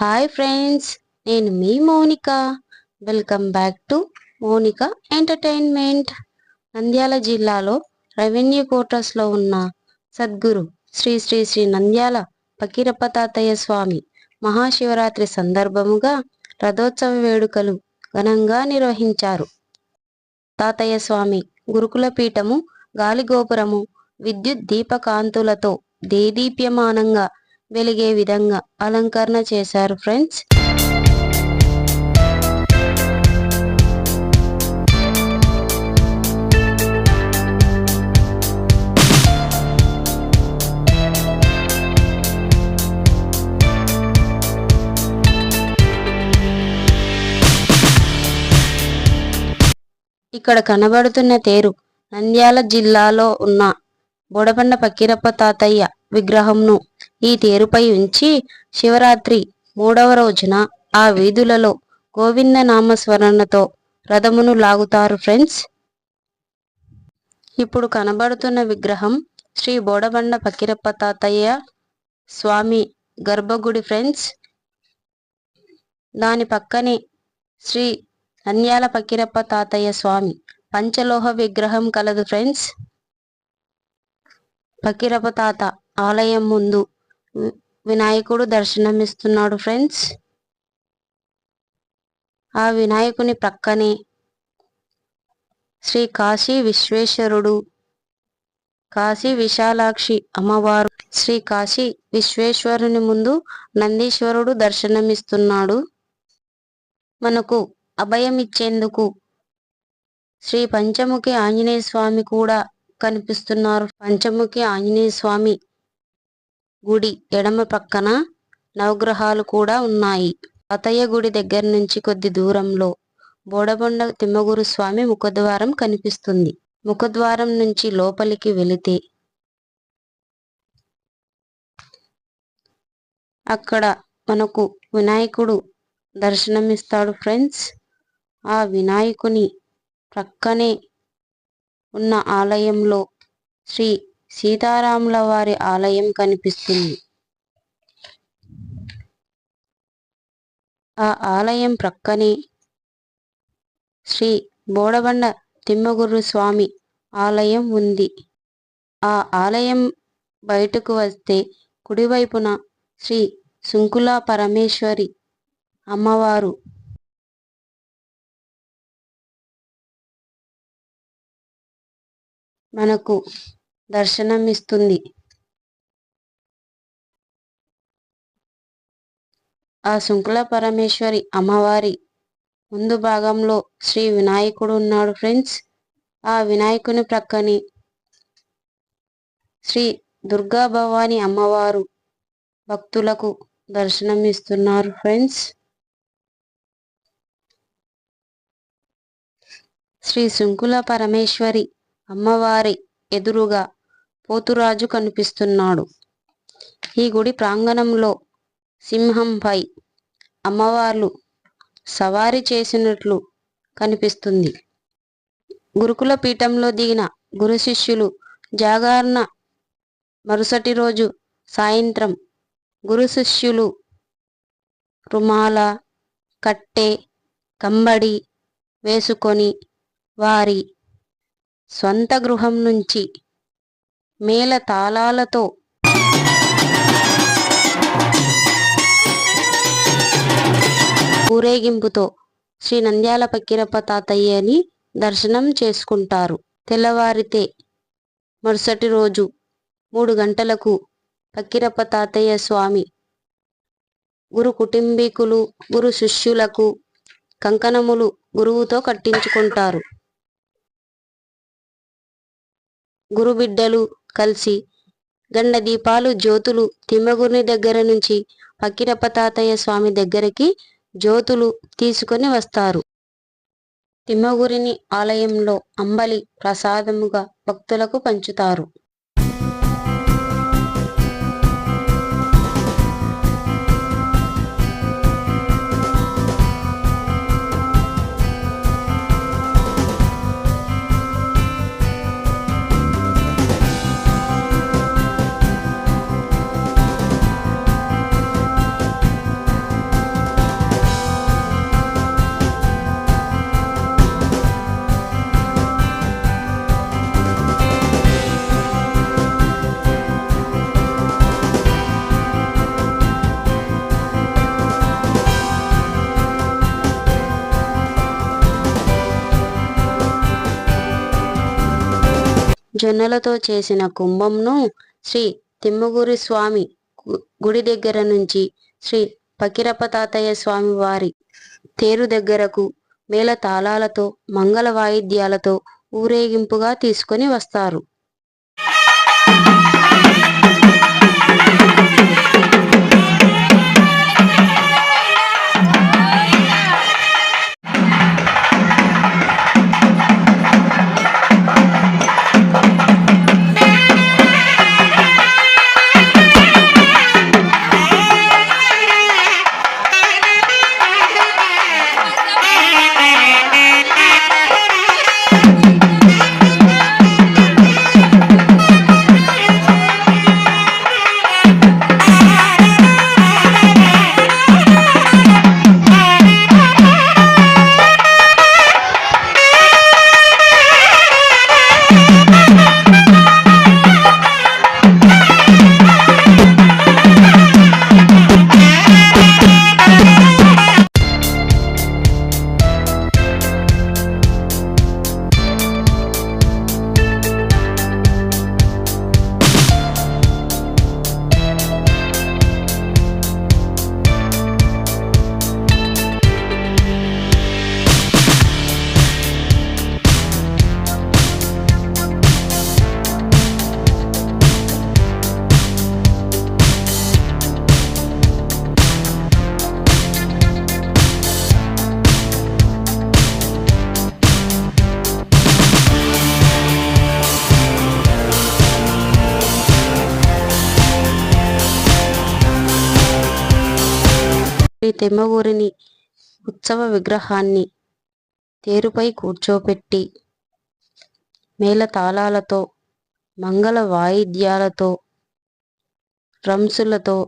Hi friends నేను మీ Mounika. Welcome back to Mounika entertainment Nandyal జిల్లాలో revenue క్వార్టర్స్లో ఉన్న సద్గురు శ్రీ శ్రీ శ్రీ నంద్యాల పకీరప్ప తాతయ్య స్వామి మహాశివరాత్రి సందర్భముగా రథోత్సవ వేడుకలు ఘనంగా నిర్వహించారు. తాతయ్య స్వామి గురుకుల పీఠము గాలిగోపురము విద్యుత్ దీపకాంతులతో దేదీప్యమానంగా వెలిగే విధంగా అలంకరణ చేశారు ఫ్రెండ్స్. ఇక్కడ కనబడుతున్న తేరు నంద్యాల జిల్లాలో ఉన్న బోడబండ పక్కిరప్ప తాతయ్య విగ్రహంను ఈ తేరుపై ఉంచి శివరాత్రి మూడవ రోజున ఆ వీధులలో గోవింద నామస్మరణతో రథమును లాగుతారు ఫ్రెండ్స్. ఇప్పుడు కనబడుతున్న విగ్రహం శ్రీ బోడబండ పకిరప్ప తాతయ్య స్వామి గర్భగుడి ఫ్రెండ్స్. దాని పక్కనే శ్రీ అన్యాల పకిరప్ప తాతయ్య స్వామి పంచలోహ విగ్రహం కలదు ఫ్రెండ్స్. పకిరప తాత ఆలయం ముందు వినాయకుడు దర్శనమిస్తున్నాడు ఫ్రెండ్స్. ఆ వినాయకుని ప్రక్కనే శ్రీ కాశీ విశ్వేశ్వరుడు కాశీ విశాలాక్షి అమ్మవారు శ్రీ కాశీ విశ్వేశ్వరుని ముందు నందీశ్వరుడు దర్శనమిస్తున్నాడు. మనకు అభయం ఇచ్చేందుకు శ్రీ పంచముఖి ఆంజనేయ స్వామి కూడా కనిపిస్తున్నారు. పంచముఖి ఆంజనేయ స్వామి గుడి ఎడమ పక్కన నవగ్రహాలు కూడా ఉన్నాయి. అతయ్య గుడి దగ్గర నుంచి కొద్ది దూరంలో బోడబొండ తిమ్మగురు స్వామి ముఖద్వారం కనిపిస్తుంది. ముఖద్వారం నుంచి లోపలికి వెళితే అక్కడ మనకు వినాయకుడు దర్శనమిస్తాడు ఫ్రెండ్స్. ఆ వినాయకుని ప్రక్కనే ఉన్న ఆలయంలో శ్రీ సీతారాముల వారి ఆలయం కనిపిస్తుంది. ఆ ఆలయం ప్రక్కనే శ్రీ బోడబండ తిమ్మగురు స్వామి ఆలయం ఉంది. ఆ ఆలయం బయటకు వస్తే కుడివైపున శ్రీ శుంకుల పరమేశ్వరి అమ్మవారు మనకు దర్శనమిస్తుంది. ఆ శుంకుల పరమేశ్వరి అమ్మవారి ముందు భాగంలో శ్రీ వినాయకుడు ఉన్నాడు ఫ్రెండ్స్. ఆ వినాయకుని ప్రక్కనే శ్రీ దుర్గా భవాని అమ్మవారు భక్తులకు దర్శనమిస్తున్నారు ఫ్రెండ్స్. శ్రీ శుంకుల పరమేశ్వరి అమ్మవారి ఎదురుగా పోతురాజు కనిపిస్తున్నాడు. ఈ గుడి ప్రాంగణంలో సింహంపై అమ్మవార్లు సవారీ చేసినట్లు కనిపిస్తుంది. గురుకుల పీఠంలో దిగిన గురు శిష్యులు జాగరణ మరుసటి రోజు సాయంత్రం గురు శిష్యులు రుమాల కట్టె కంబడి వేసుకొని వారి స్వంత గృహం నుంచి మేళ తాళాలతో. ఊరేగింపుతో శ్రీ నంద్యాల పక్కిరప్ప తాతయ్యని దర్శనం చేసుకుంటారు. తెల్లవారితే మరుసటి రోజు మూడు గంటలకు పక్కిరప్ప తాతయ్య స్వామి గురు కుటుంబీకులు గురు శిష్యులకు కంకణములు గురువుతో కట్టించుకుంటారు. గురుబిడ్డలు కలిసి గండ దీపాలు జ్యోతులు తిమ్మగురిని దగ్గర నుంచి పక్కిరప్ప తాతయ్య స్వామి దగ్గరికి జ్యోతులు తీసుకొని వస్తారు. తిమ్మగురిని ఆలయంలో అంబలి ప్రసాదముగా భక్తులకు పంచుతారు. జొన్నలతో చేసిన కుంభంను శ్రీ తిమ్మగూరి స్వామి గుడి దగ్గర నుంచి శ్రీ పకిరప తాతయ్య స్వామి వారి తేరు దగ్గరకు మేళ తాళాలతో మంగళ వాయిద్యాలతో ఊరేగింపుగా తీసుకొని వస్తారు. తెమ్మగూరిని ఉత్సవ విగ్రహాన్ని తేరుపై కూర్చోపెట్టి మేళ తాళాలతో మంగళ వాయిద్యాలతో రంసులతో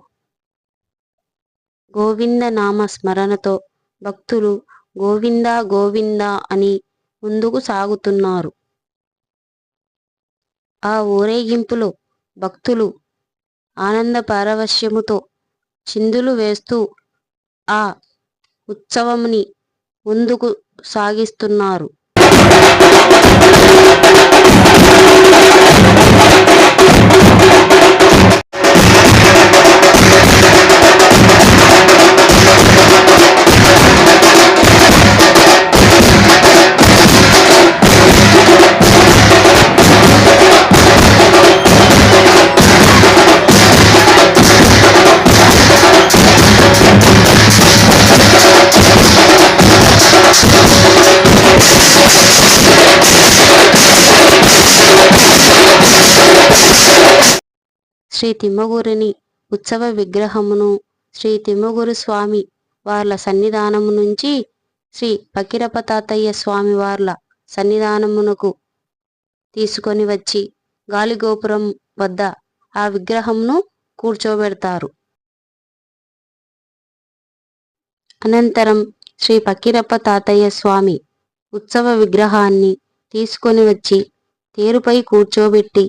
గోవింద నామ స్మరణతో భక్తులు గోవింద గోవింద అని ముందుకు సాగుతున్నారు. ఆ ఊరేగింపులో భక్తులు ఆనంద పారవశ్యముతో చిందులు వేస్తూ ఆ ఉత్సవంని ముందుకు సాగిస్తున్నారు. శ్రీ తిమ్మగురిని ఉత్సవ విగ్రహమును శ్రీ తిమ్మగురు స్వామి వార్ల సన్నిధానము నుంచి శ్రీ పకిరప తాతయ్య స్వామి వార్ల సన్నిధానమునకు తీసుకొని వచ్చి గాలిగోపురం వద్ద ఆ విగ్రహమును కూర్చోబెడతారు. అనంతరం శ్రీ పకిరప్ప తాతయ్య స్వామి ఉత్సవ విగ్రహాన్ని తీసుకొని వచ్చి తేరుపై కూర్చోబెట్టి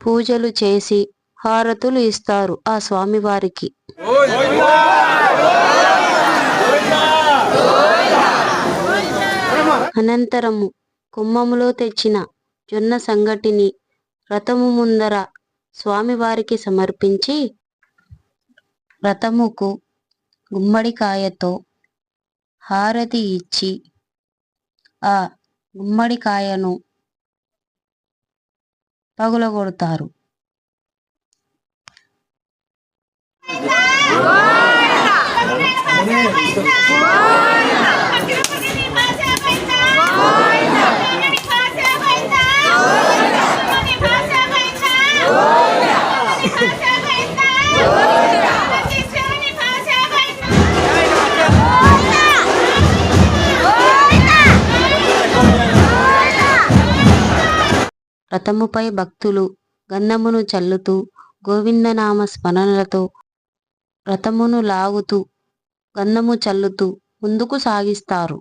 పూజలు చేసి హారతులు ఇస్తారు ఆ స్వామివారికి అనంతరము కుంభములో తెచ్చిన జొన్న సంగటిని రథము ముందర స్వామివారికి సమర్పించి రథముకు గుమ్మడికాయతో హారతి ఇచ్చి ఆ గుమ్మడికాయను పగులగొడతారు. రథముపై భక్తులు గంధమును చల్లుతూ గోవిందనామ స్మరణలతో రథమును లాగుతూ గంధము చల్లుతూ ముందుకు సాగిస్తారు.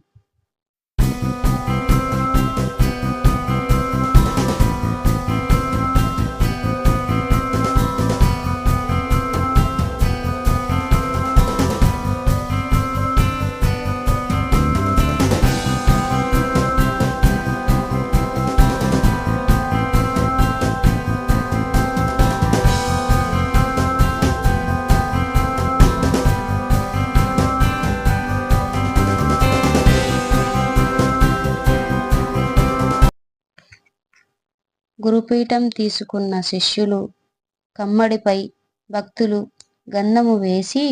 గురుపీఠం తీసుకున్న శిష్యులు కమ్మడిపై భక్తులు గంధము వేసి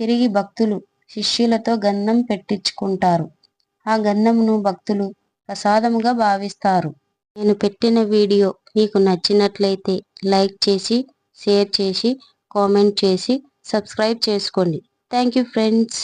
తిరిగి భక్తులు శిష్యులతో గంధం పెట్టించుకుంటారు. ఆ గంధమును భక్తులు ప్రసాదముగా భావిస్తారు. నేను పెట్టిన వీడియో మీకు నచ్చినట్లయితే లైక్ చేసి షేర్ చేసి కామెంట్ చేసి సబ్స్క్రైబ్ చేసుకోండి. Thank you friends.